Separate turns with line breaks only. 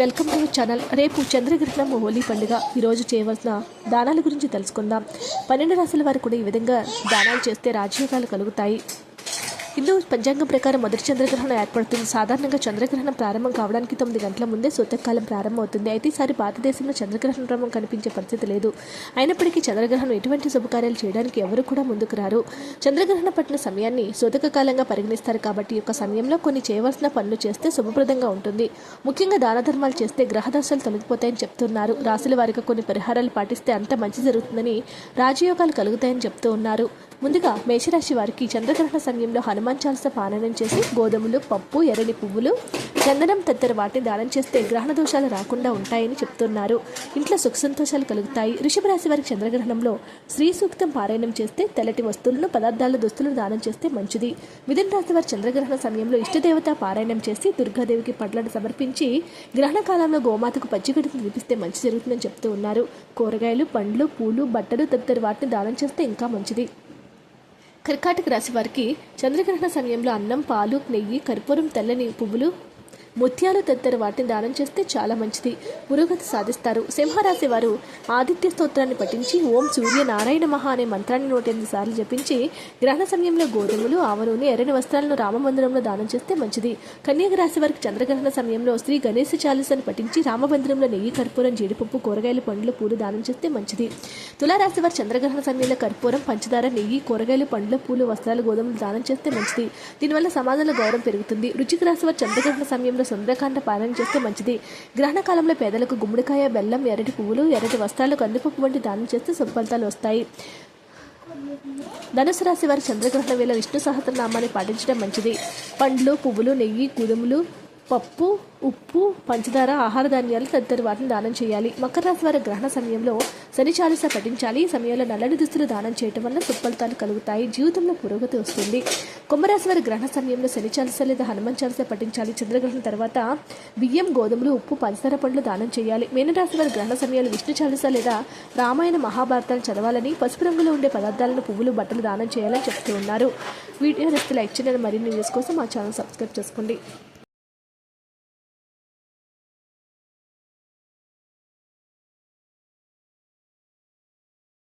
Welcome to channel. రేపు చంద్రగ్రహణం హోలీ పండుగ. ఈరోజు చేయవలసిన దానాల గురించి తెలుసుకుందాం. పన్నెండు రాశుల వారు కూడా ఈ విధంగా దానాలు చేస్తే రాజయోగాలు కలుగుతాయి. హిందూ పంచాంగం ప్రకారం మొదటి చంద్రగ్రహణం ఏర్పడుతుంది. సాధారణంగా చంద్రగ్రహణం ప్రారంభం కావడానికి తొమ్మిది గంటల ముందే సూతకాలం ప్రారంభమవుతుంది. అయితే ఈసారి భారతదేశంలో చంద్రగ్రహణ క్రమం కనిపించే పరిస్థితి లేదు. అయినప్పటికీ చంద్రగ్రహణం ఎటువంటి శుభకార్యాలు చేయడానికి ఎవరు కూడా ముందుకు రారు. చంద్రగ్రహణ పట్టిన సమయాన్ని సూతక కాలంగా పరిగణిస్తారు కాబట్టి యొక్క సమయంలో కొన్ని చేయవలసిన పనులు చేస్తే శుభప్రదంగా ఉంటుంది. ముఖ్యంగా దాన ధర్మాలు చేస్తే గ్రహదశలు తొలగిపోతాయని చెప్తున్నారు. రాశుల వారికి కొన్ని పరిహారాలు పాటిస్తే అంత మంచి జరుగుతుందని రాజయోగాలు కలుగుతాయని చెప్తూ ఉన్నారు. ముందుగా మేషరాశి వారికి చంద్రగ్రహణ సమయంలో హనుమాన్ చాలస పారాయణం చేసి గోధుమలు పప్పు ఎర్రని పువ్వులు చందనం తదితర వాటిని దానం చేస్తే గ్రహణ దోషాలు రాకుండా ఉంటాయని చెప్తున్నారు. ఇంట్లో సుఖ సంతోషాలు కలుగుతాయి. వృషభ రాశి వారికి చంద్రగ్రహణంలో శ్రీ సూక్తం పారాయణం చేస్తే తెల్లటి వస్తువులను పదార్థాల దుస్తులను దానం చేస్తే మంచిది. మిథున రాశి వారి చంద్రగ్రహణ సమయంలో ఇష్టదేవత పారాయణం చేసి దుర్గాదేవికి పట్లను సమర్పించి గ్రహణ కాలంలో గోమాతకు పచ్చిగడ్డను తినిపిస్తే మంచి జరుగుతుందని చెప్తూ ఉన్నారు. కూరగాయలు పండ్లు పూలు బట్టలు తదితర వాటిని దానం చేస్తే ఇంకా మంచిది. కర్కాటక రాశి వారికి చంద్రగ్రహణ సమయంలో అన్నం పాలు నెయ్యి కర్పూరం తెల్లని పువ్వులు ముత్యాలు తదితర వాటిని దానం చేస్తే చాలా మంచిది. పురోగతి సాధిస్తారు. సింహరాశి వారు ఆదిత్య స్తోత్రాన్ని పఠించి ఓం సూర్య నారాయణ మహా అనే మంత్రాన్ని నూట ఎనిమిది సార్లు జపించి గ్రహణ సమయంలో గోధుమలు ఆవనూనె ఎర్రని వస్త్రాలను రామమందిరంలో దానం చేస్తే మంచిది. కన్యాక రాశి వారికి చంద్రగ్రహణ సమయంలో శ్రీ గణేశ చాలీసాన్ని పఠించి రామమందిరంలో నెయ్యి కర్పూరం జీడిపప్పు కూరగాయలు పండ్లు పూలు దానం చేస్తే మంచిది. తులారాశి వారి చంద్రగ్రహణ సమయంలో కర్పూరం పంచదార నెయ్యి కూరగాయలు పండ్లు పూలు వస్త్రాలు గోధుమలు దానం చేస్తే మంచిది. దీనివల్ల సమాజంలో గౌరవం పెరుగుతుంది. రుచికి రాశి వారి చంద్రగ్రహణ సమయంలో సుందరకాండ పాలన చేస్తే మంచిది. గ్రహణ కాలంలో పేదలకు గుమ్మడికాయ బెల్లం ఎర్రటి పువ్వులు ఎర్రటి వస్త్రాలు కందిపప్పు వంటి దానం చేస్తే సుఫలితాలు వస్తాయి. ధనుసు రాశి వారి చంద్రగ్రహణ వేళ విష్ణు సహస్రనామాన్ని పాటించడం మంచిది. పండ్లు పువ్వులు నెయ్యి కుదుములు పప్పు ఉప్పు పంచదార ఆహార ధాన్యాలు తదితర వాటిని దానం చేయాలి. మకర రాశి వారి గ్రహణ సమయంలో శని చాలీస పఠించాలి. ఈ సమయంలో నల్లని దుస్తులు దానం చేయటం వల్ల సుఫలితాలు కలుగుతాయి. జీవితంలో పురోగతి వస్తుంది. కుంభరాశి వారి గ్రహణ సమయంలో శని చాలీస లేదా హనుమాన్ చాలీస పఠించాలి. చంద్రగ్రహణం తర్వాత బియ్యం గోధుమలు ఉప్పు పంచదార పండ్లు దానం చేయాలి. మీనరాశి వారి గ్రహణ సమయంలో విష్ణు చాలీస లేదా రామాయణ మహాభారతాలు చదవాలని పసుపు రంగులో ఉండే పదార్థాలను పువ్వులు బట్టలు దానం చేయాలని చెప్తూ ఉన్నారు. వీడియో నచ్చితే లైక్ చేయండి. మరిన్ని న్యూస్ కోసం మా ఛానల్ సబ్స్క్రైబ్ చేసుకోండి.